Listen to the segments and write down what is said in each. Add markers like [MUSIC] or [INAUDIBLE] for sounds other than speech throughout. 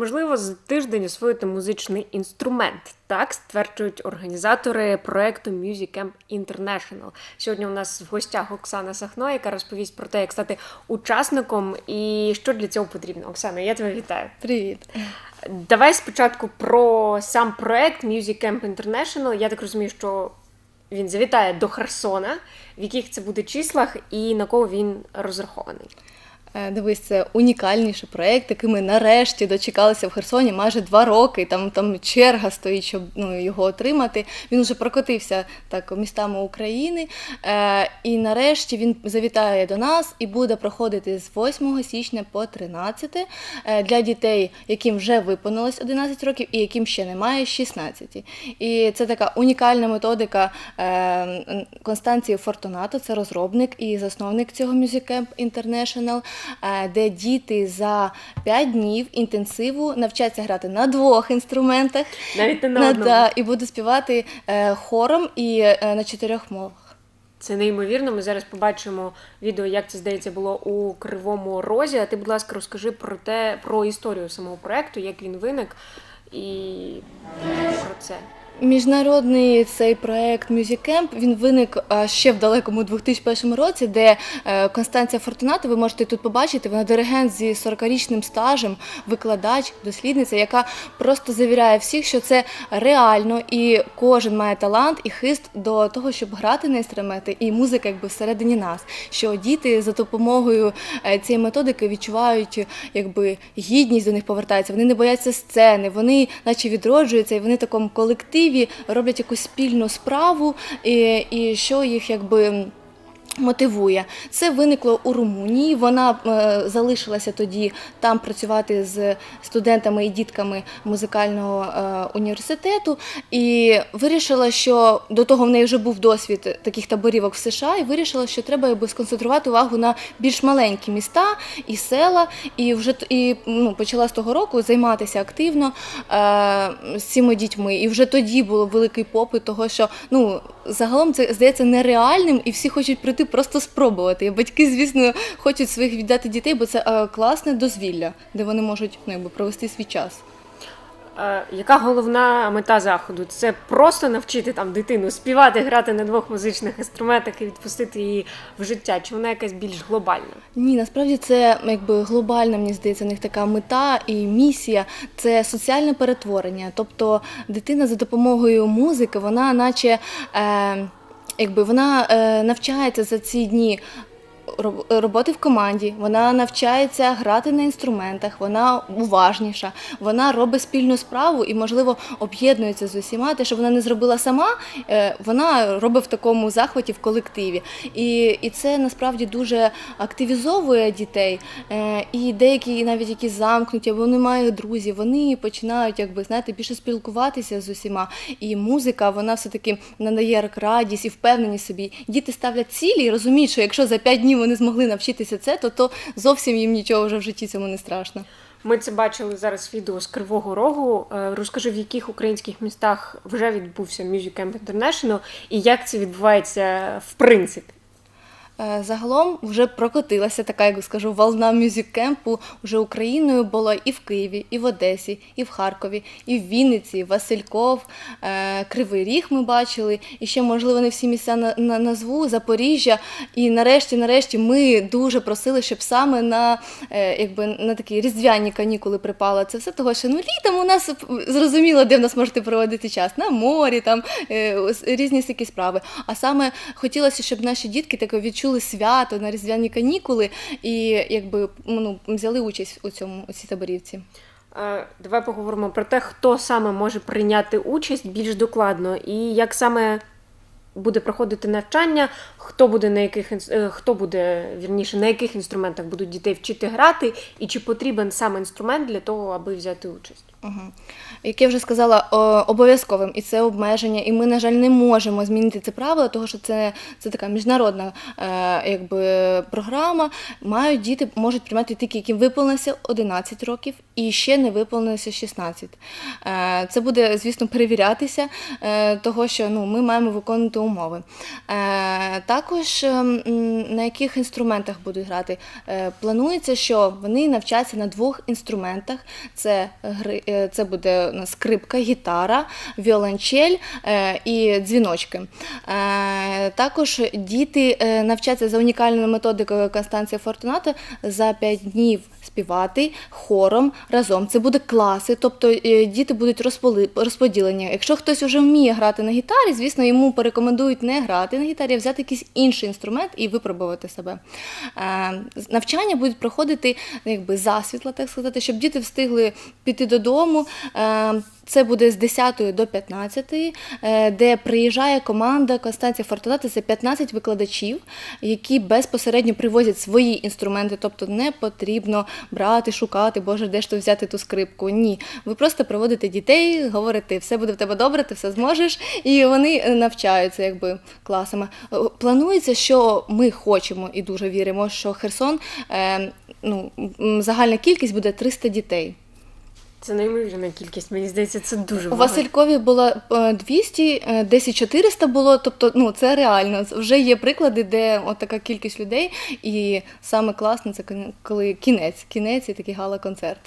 можливо за тиждень освоїти музичний інструмент. Так стверджують організатори проекту Music Camp International. Сьогодні у нас в гостях Оксана Сахно, яка розповість про те, як стати учасником і що для цього потрібно. Оксана, я тебе вітаю. Привіт. Давай спочатку про сам проект Music Camp International. Я так розумію, що він завітає до Херсона, в яких це буде числах і на кого він розрахований. Е, Дивись, це унікальніший проєкт, який ми нарешті дочекалися в Херсоні майже два роки. Там там черга стоїть, щоб ну, його отримати. Він вже прокотився так містами України. Е, і нарешті він завітає до нас і буде проходити з 8 січня по 13 е, для дітей, яким вже виповнилось 11 років і яким ще немає 16. І це така унікальна методика е, Констанції Фортунато, це розробник і засновник цього Music Camp International, де діти за 5 днів інтенсиву навчаться грати на двох інструментах Навіть не на одному. да, і будуть співати е, хором і е, на чотирьох мовах. Це неймовірно. Ми зараз побачимо відео, як це здається було у Кривому Розі. А ти, будь ласка, розкажи про те, про історію самого проекту, як він виник і про це. Міжнародний цей проект Camp, він виник ще в далекому 2001 році, де е, Констанція Фортунато, ви можете тут побачити, вона диригент зі 40-річним стажем, викладач, дослідниця, яка просто завіряє всіх, що це реально, і кожен має талант і хист до того, щоб грати на інструменти, і музика якби всередині нас. Що діти за допомогою е, цієї методики відчувають якби гідність до них повертається. Вони не бояться сцени, вони наче відроджуються, і вони в такому колективі роблять якусь спільну справу, і, і що їх якби. Мотивує це виникло у Румунії. Вона е, залишилася тоді там працювати з студентами і дітками музикального е, університету, і вирішила, що до того в неї вже був досвід таких таборівок в США, і вирішила, що треба сконцентрувати увагу на більш маленькі міста і села. І вже і ну, почала з того року займатися активно е, з цими дітьми. І вже тоді було великий попит, того що ну загалом це здається нереальним, і всі хочуть прийти просто спробувати. І батьки, звісно, хочуть своїх віддати дітей, бо це е, класне дозвілля, де вони можуть ну, якби, провести свій час. Е, яка головна мета заходу? Це просто навчити там дитину співати, грати на двох музичних інструментах і відпустити її в життя? Чи вона якась більш глобальна? Ні, насправді це якби глобальна, мені здається, в них така мета і місія це соціальне перетворення. Тобто дитина за допомогою музики, вона наче е, якби вона е, навчається за ці дні. Роб- Роботи в команді, вона навчається грати на інструментах, вона уважніша, вона робить спільну справу і, можливо, об'єднується з усіма. Те, що вона не зробила сама, е, вона робить в такому захваті в колективі. І, і це насправді дуже активізовує дітей. Е, І деякі, навіть які замкнуті, або не мають друзів, вони починають якби знаєте, більше спілкуватися з усіма. І музика вона все таки надає радість і впевненість собі. Діти ставлять цілі і розуміють, що якщо за п'ять днів вони змогли навчитися це, то, то зовсім їм нічого вже в житті цьому не страшно. Ми це бачили зараз відео з Кривого Рогу. Е, Розкажи, в яких українських містах вже відбувся Music Camp International і як це відбувається в принципі? Е, Загалом вже прокотилася така, як скажу, волна мюзик-кемпу вже Україною була і в Києві, і в Одесі, і в Харкові, і в Вінниці, Васильков, е, Кривий Ріг ми бачили, і ще, можливо, не всі місця на, на, назву, Запоріжжя. І нарешті, нарешті, ми дуже просили, щоб саме на, е, якби, на такі різдвяні канікули припало це все, того що ну, літом у нас зрозуміло, де в нас можете проводити час, на морі, там різні такі справи. А саме хотілося, щоб наші дітки таке відчули свято на різдвяні канікули і якби ну, взяли участь у цьому у цій таборівці. Е, Давай поговоримо про те, хто саме може прийняти участь більш докладно, і як саме буде проходити навчання, хто буде на яких е, хто буде вірніше, на яких інструментах будуть дітей вчити грати, і чи потрібен саме інструмент для того, аби взяти участь. Угу. Як я вже сказала, обов'язковим і це обмеження, і ми, на жаль, не можемо змінити це правило, тому що це, це така міжнародна е, якби, програма. Мають діти можуть приймати тільки, яким виповнилося 11 років і ще не виповнилося 16. Е, це буде, звісно, перевірятися, е, того, що ну, ми маємо виконувати умови. Е, також ем, на яких інструментах будуть грати? Е, планується, що вони навчаться на двох інструментах: це, е, це буде скрипка, гітара, віолончель і дзвіночки. Також діти навчаться за унікальною методикою Констанція Фортуната за 5 днів співати хором разом. Це буде класи, тобто е, діти будуть розполи- розподілені. Якщо хтось вже вміє грати на гітарі, звісно, йому порекомендують не грати на гітарі, а взяти якийсь інший інструмент і випробувати себе. Е, Навчання будуть проходити ну, якби засвітла, так сказати, щоб діти встигли піти додому. Це буде з 10 до 15, е, де приїжджає команда Констанція Фортуната. Це 15 викладачів, які безпосередньо привозять свої інструменти. Тобто не потрібно брати, шукати, боже, де ж то взяти ту скрипку. Ні. Ви просто приводите дітей, говорите, все буде в тебе добре, ти все зможеш. І вони е, навчаються якби класами. Е, Планується, що ми хочемо і дуже віримо, що Херсон ну, загальна кількість буде 300 дітей. Це неймовірна кількість, мені здається, це дуже У багато. Василькові було е, 200, е, десь і 400 було, тобто ну, це реально. Вже є приклади, де от така кількість людей, і саме класно це коли кінець, кінець і такий гала-концерт.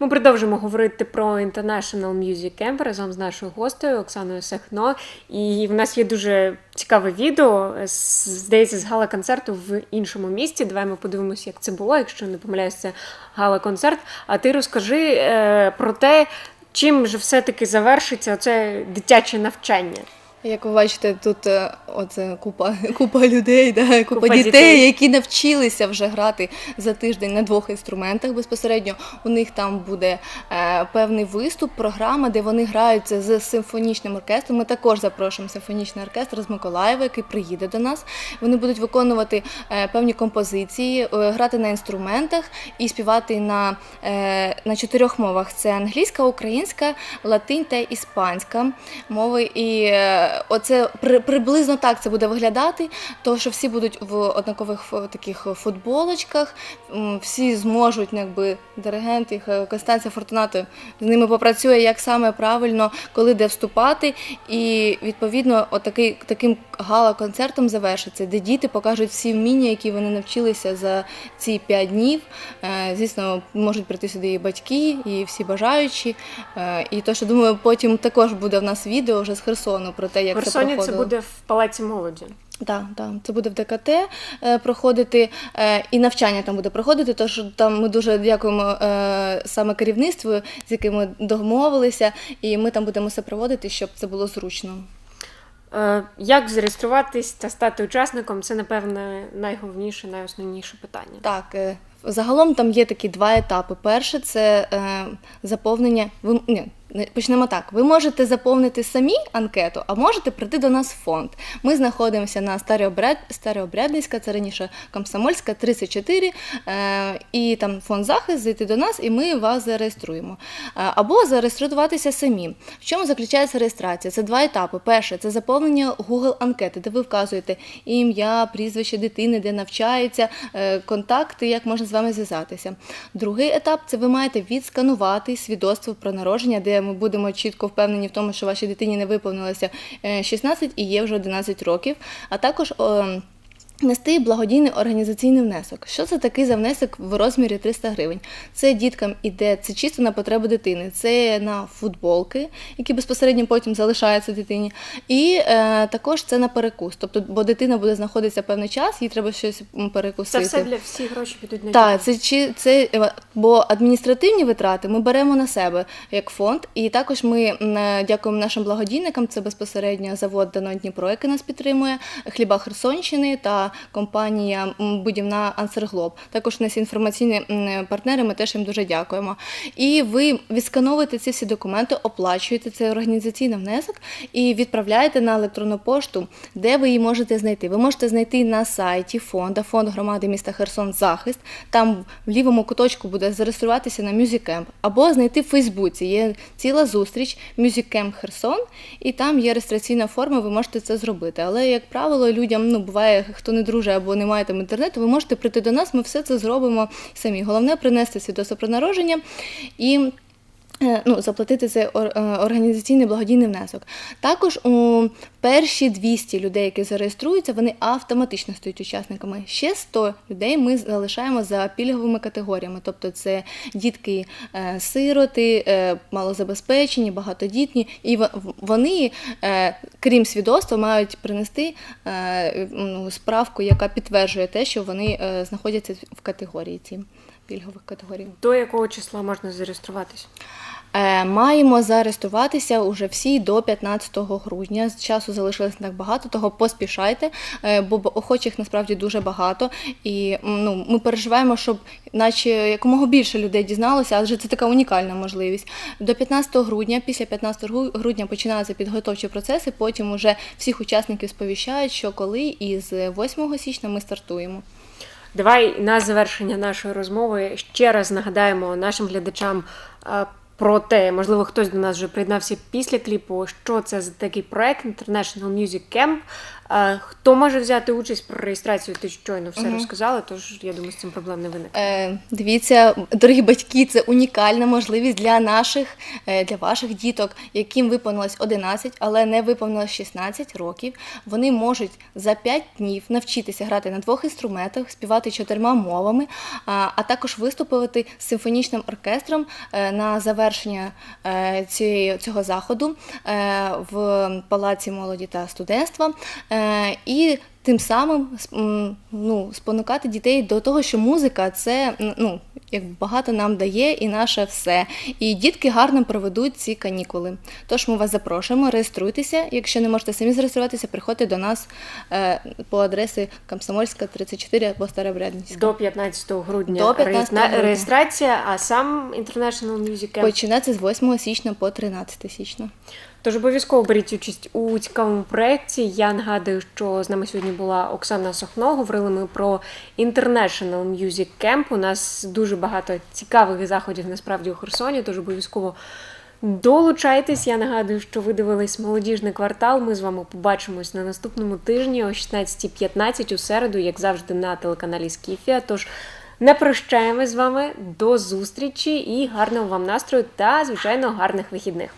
Ми продовжимо говорити про International Music Camp разом з нашою гостею Оксаною Сахно. І в нас є дуже цікаве відео, здається, з гала-концерту в іншому місті. Давай ми подивимося, як це було. Якщо не помиляюсь, це гала-концерт. А ти розкажи е, про те, чим же все-таки завершиться це дитяче навчання. Як ви бачите, тут е, оце купа, [LAUGHS] купа людей, да, купа, Купа дітей, дітей. які навчилися вже грати за тиждень на двох інструментах. Безпосередньо у них там буде е, певний виступ, програма, де вони граються з симфонічним оркестром. Ми також запрошуємо симфонічний оркестр з Миколаєва, який приїде до нас. Вони будуть виконувати е, певні композиції, е, грати на інструментах і співати на, е, на чотирьох мовах: це англійська, українська, латинь та іспанська мови. І е, оце при, приблизно так це буде виглядати, тому що всі будуть в однакових таких футболочках, всі зможуть, ну, якби диригент їх е, Констанція Фортунато з ними попрацює, як саме правильно, коли де вступати. І відповідно, отакий таким гала-концертом завершиться, де діти покажуть всі вміння, які вони навчилися за ці п'ять днів. Е, Звісно, можуть прийти сюди і батьки, і всі бажаючі. Е, І то, що думаю, потім також буде в нас відео вже з Херсону про те, В як це Херсоні це проходило. буде в Палаці молоді. Так, так, це буде в ДКТ е, проходити, е, і навчання там буде проходити. Тож там ми дуже дякуємо е, саме керівництву, з яким ми домовилися, і ми там будемо все проводити, щоб це було зручно. Е, Як зареєструватись та стати учасником? Це, напевне, найголовніше, найосновніше питання. Так, е, загалом там є такі два етапи. Перше це е, заповнення. Ви ні, почнемо так. Ви можете заповнити самі анкету, а можете прийти до нас в фонд. Ми знаходимося на Старообряд, Старообрядницька, це раніше Комсомольська, 34, е, і там фонд захист, зайти до нас, і ми вас зареєструємо. Е, або зареєструватися самі. В чому заключається реєстрація? Це два етапи. Перше це заповнення Google анкети, де ви вказуєте ім'я, прізвище дитини, де навчається, е, контакти, як можна з вами зв'язатися. Другий етап це ви маєте відсканувати свідоцтво про народження, де ми будемо чітко впевнені в тому, що вашій дитині не виповнилося е, 16 і є вже 11 років, а також. Нести благодійний організаційний внесок. Що це такий за внесок в розмірі 300 гривень? Це діткам іде, це чисто на потреби дитини, це на футболки, які безпосередньо потім залишаються дитині, і е, також це на перекус. Тобто, бо дитина буде знаходитися певний час, їй треба щось м, Це все для всіх гроші підуть на Так, це чи це е, бо адміністративні витрати ми беремо на себе як фонд, і також ми е, дякуємо нашим благодійникам. Це безпосередньо завод Дано Дніпро, який нас підтримує, хліба Херсонщини та компанія будівна Ансерглоб. Також у нас інформаційні партнери. Ми теж їм дуже дякуємо. І ви відскановуєте ці всі документи, оплачуєте цей організаційний внесок і відправляєте на електронну пошту, де ви її можете знайти. Ви можете знайти на сайті фонду, фонд громади міста Херсон Захист. Там в лівому куточку буде зареєструватися на Camp, або знайти в Фейсбуці. Є ціла зустріч Camp Херсон, і там є реєстраційна форма. Ви можете це зробити. Але як правило, людям ну буває, хто не друже або не маєте інтернету, ви можете прийти до нас. Ми все це зробимо самі. Головне принести свідоцтво про народження і. Е, ну, заплатити цей е, організаційний благодійний внесок. Також у перші 200 людей, які зареєструються, вони автоматично стають учасниками. Ще 100 людей ми залишаємо за пільговими категоріями, тобто це дітки е, сироти, малозабезпечені, багатодітні, і вони, крім свідоцтва, мають принести ну, справку, яка підтверджує те, що вони знаходяться в категорії ці пільгових категорій. До якого числа можна зареєструватись? Е, Маємо зареєструватися уже всі до 15 грудня. З часу залишилось не так багато, того поспішайте, е, бо охочих насправді дуже багато. І ну, ми переживаємо, щоб наче якомога більше людей дізналося, адже це така унікальна можливість. До 15 грудня, після 15 грудня починаються підготовчі процеси. Потім уже всіх учасників сповіщають, що коли і з 8 січня ми стартуємо. Давай на завершення нашої розмови ще раз нагадаємо нашим глядачам е, про те, можливо, хтось до нас вже приєднався після кліпу, що це за такий проект International Music Camp. Хто може взяти участь про реєстрацію? Ти щойно все розказала, тож я думаю, з цим проблем не виникне. Е, дивіться, дорогі батьки, це унікальна можливість для наших, е, для ваших діток, яким виповнилось 11, але не виповнилось 16 років. Вони можуть за 5 днів навчитися грати на двох інструментах, співати чотирма мовами, а, також виступувати з симфонічним оркестром е, на завершення цієї, цього заходу в Палаці молоді та студентства. І тим самим ну, спонукати дітей до того, що музика це ну, як багато нам дає і наше все. І дітки гарно проведуть ці канікули. Тож ми вас запрошуємо, реєструйтеся. Якщо не можете самі зареєструватися, приходьте до нас е, по адресі Комсомольська, 34 або Старобрядницька. До 15 грудня, До 15 грудня. реєстрація, а сам International Music Camp Починається з 8 січня по 13 січня. Тож обов'язково беріть участь у цікавому проєкті. Я нагадую, що з нами сьогодні була Оксана Сохно. Говорили ми про International Music Camp. У нас дуже багато цікавих заходів насправді у Херсоні, тож обов'язково долучайтесь. Я нагадую, що ви дивились молодіжний квартал. Ми з вами побачимось на наступному тижні о 16.15 у середу, як завжди, на телеканалі Скіфія. Тож не прощаємось з вами. До зустрічі і гарного вам настрою та, звичайно, гарних вихідних.